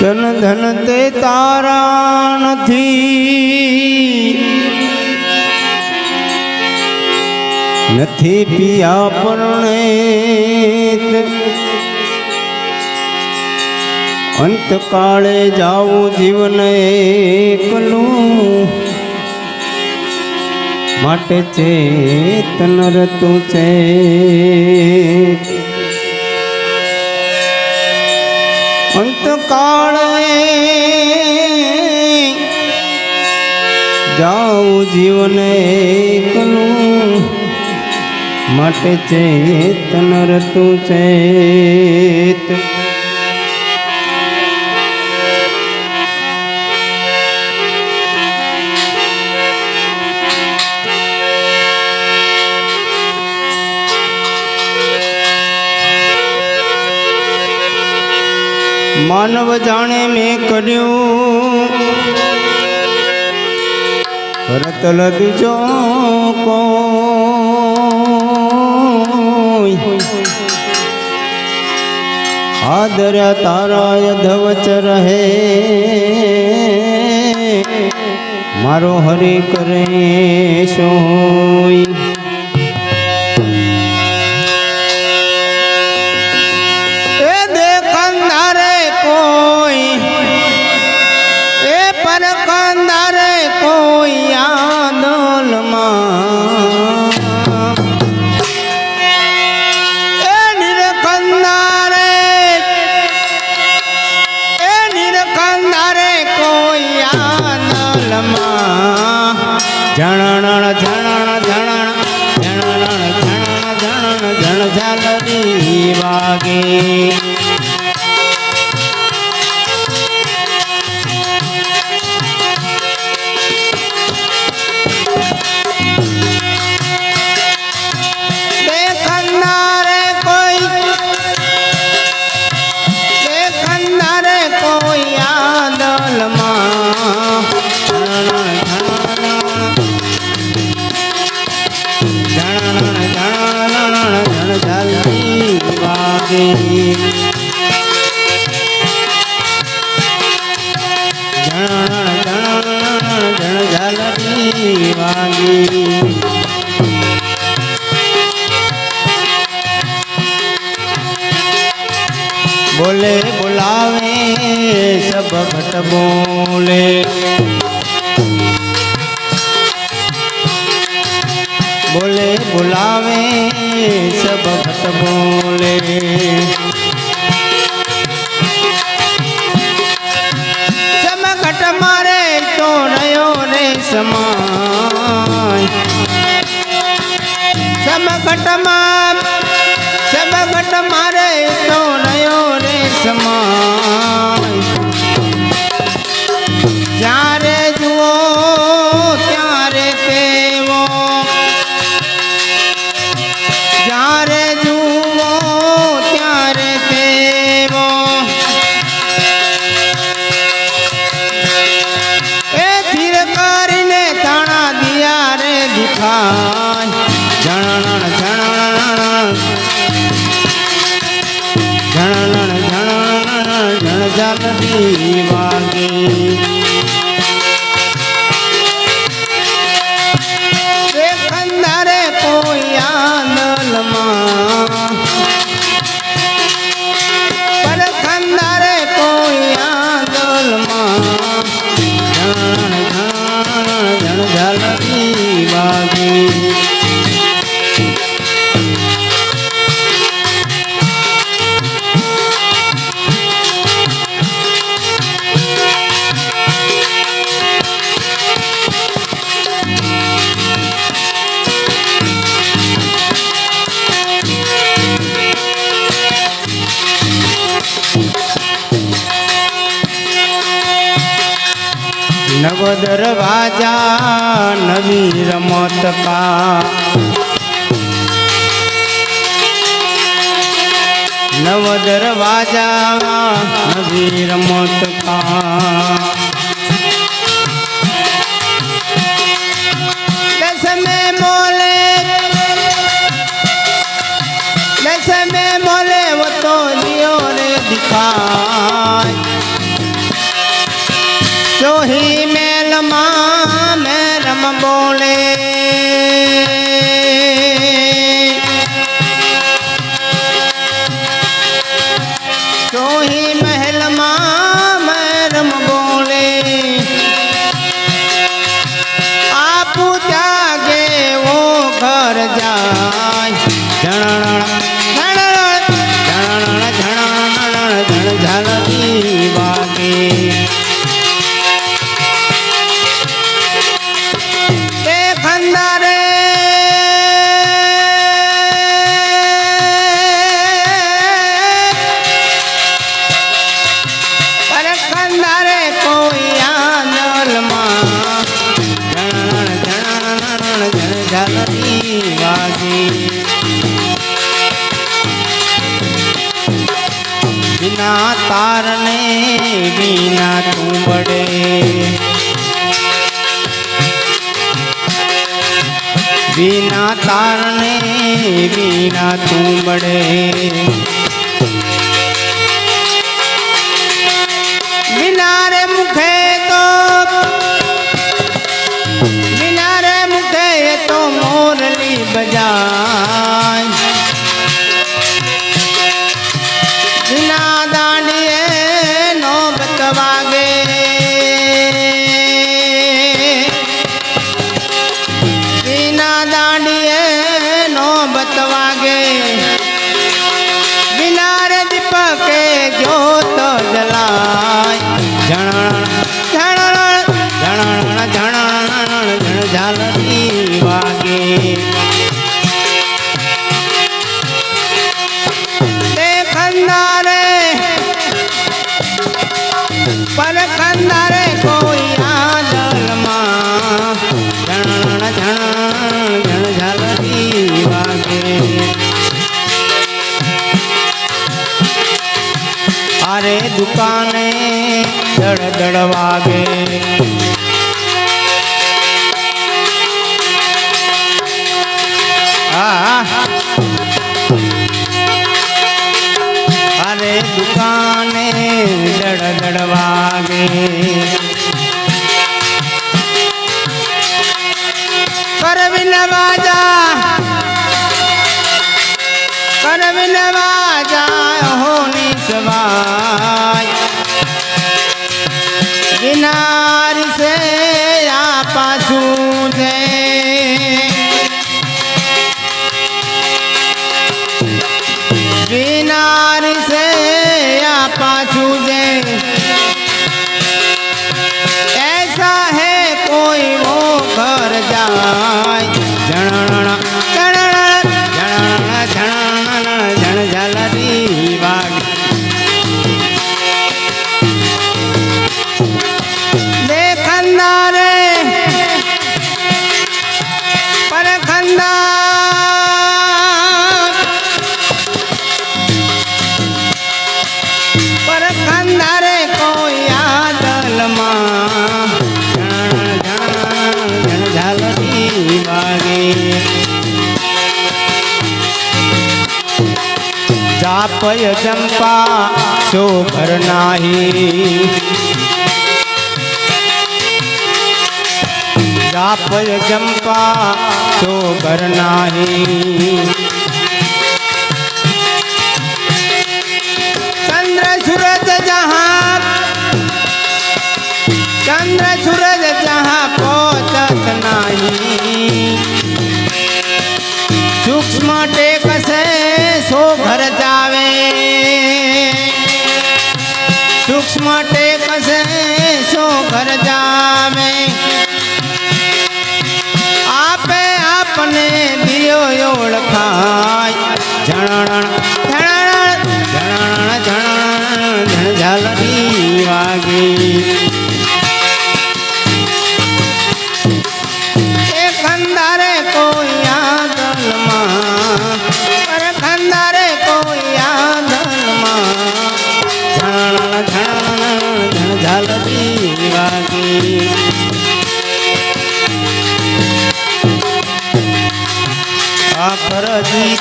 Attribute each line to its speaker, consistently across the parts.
Speaker 1: ધન ધન તે તારા નથી. નથી પિયા પરણે અંતકાળે જાવું જીવન એકલું. માટે ચેતન રતું છે. અંતકાળે જાઉં જીવન એકલું. માટે ચેતન રતું ચેત. માનવ જાણે મેં કર્યું. ભરત લદજો કોઈ આદર્યા તારા ધવચ રહે. મારો હરે કરે સોય ઝાલરી વાગે. જલ્દી વાગે બોલે બોલાવે સબ ભટ બોલે. બોલે બોલાવે સબ ભટ બોલે. નવ દરવાજા નવી રમતકા નવ દરવાજા નવી રમતકા बिना तारने बिना तू बड़े बिना तारने बिना तू बड़े तो, तो बजा। અંધારે કોઈ આલમાં જણ જણ જણ ઝાલતી વાગે. અરે દુકાને દળ દળ વાગે. और बिलवा जाए આપય જંપા શોભર નાહી. આપય જંપા શોભર નાહી. ઓળખાય જણણ જણણ જણણ જણણ જણ ઝાલરી વાગે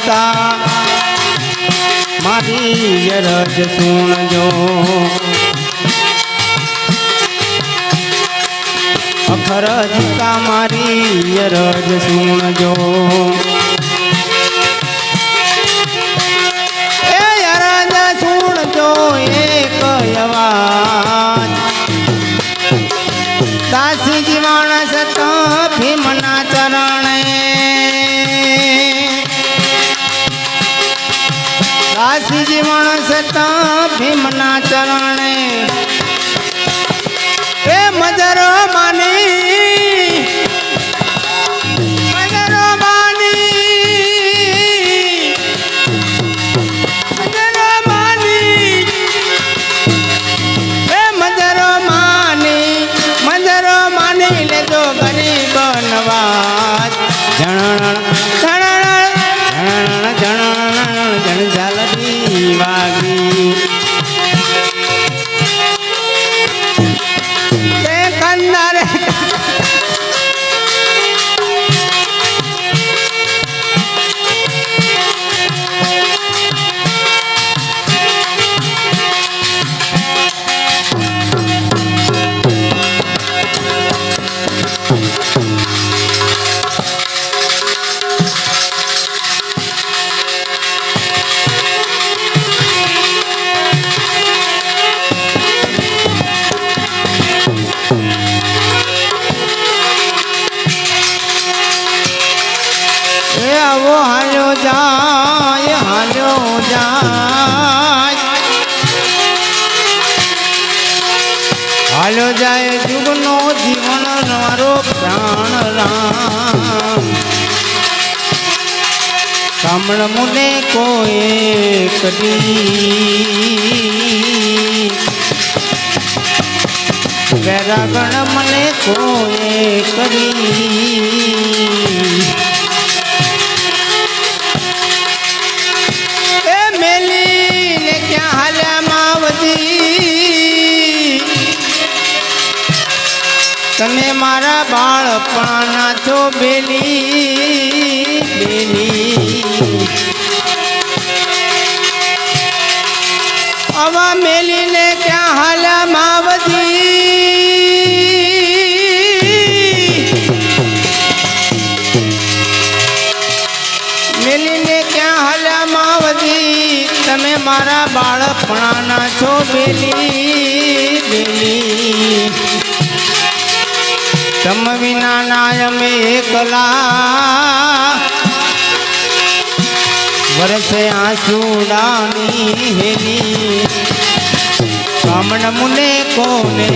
Speaker 1: જીતા મારી અરજ સુણજો. અખરજ કા મારી અરજ સુણજો. ભીમના કામણ મુને કોઈ કદી. વેરાગણ મને કોઈ કરી તમે મારા બાળપણના છો બેલી બેલી. બાળપણાના છો બેલી બેલી તમ વિના ના અમે એકલા વરસે આંસુડાની હેલી. કામણ મુને કોને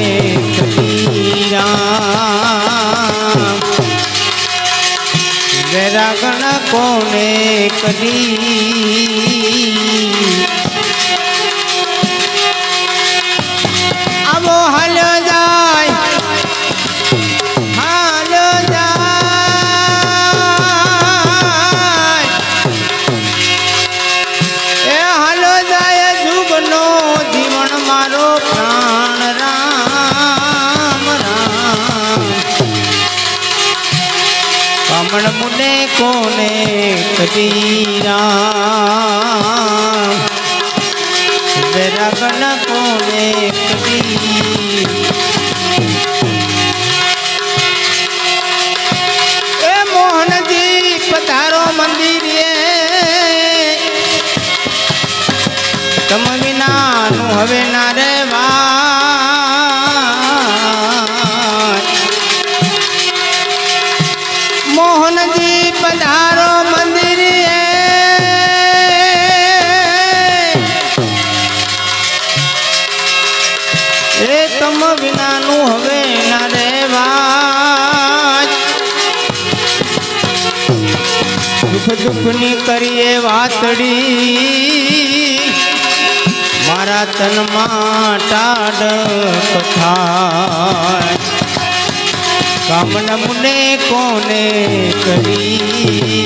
Speaker 1: વેરાગણ કોને કદી કોને કદીરા રગન કોને કદી સુખ દુઃખની કરીએ વાતડી. મારા તનમાં ટાઢ કથા કામન મુને કોને કરી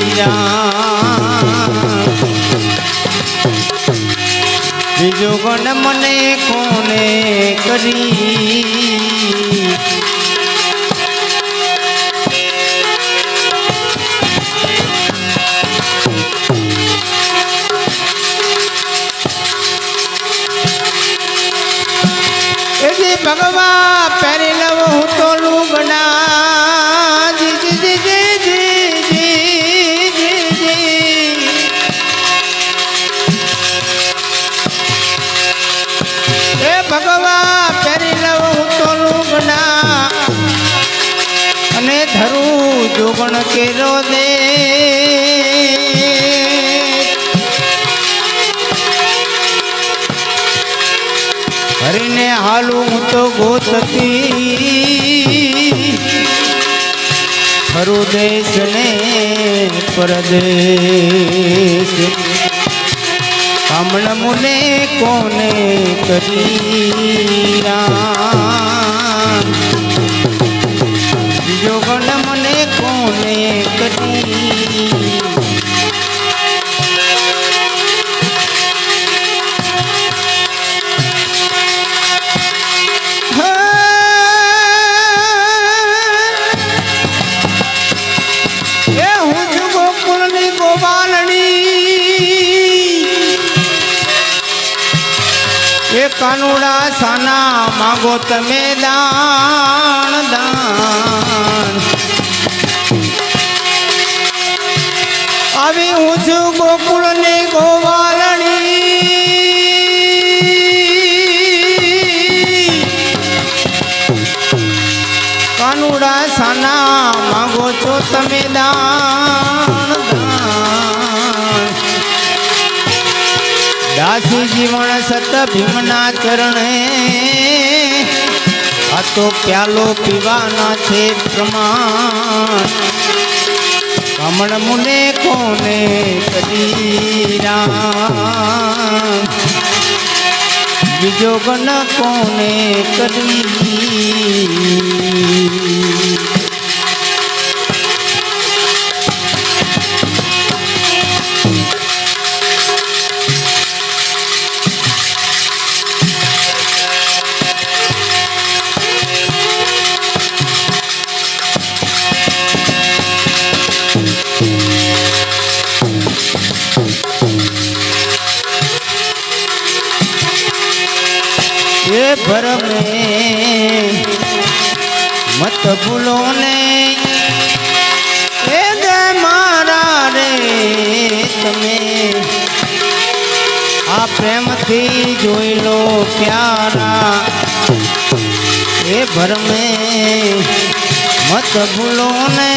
Speaker 1: બીજો ગણ મને કોને કરી જોગણ કેરો દે. હરીને હાલું હું તો ગોતતી. ખરું દેશ ને પરદેશ. હમણ મુને કોને કરી રામ? ગોવાલણી એ કાનુડા સાના માગો તમે દાણ ગોકુળની ગોવાલણી. કાનુડા સાના માંગો છો તમે દાન દાસી જીવન સત ભીમના ચરણે આ તો પ્યાલો પીવાના છે પ્રમાણ. કમળ મુને કોને કરી રામ? બીજો ગણ કોને કરી મત ભૂલો ને. એ દે મારા રે તમે. આ પ્રેમથી જોઈ લો પ્યારા. એ ભરમે. મત ભૂલો ને.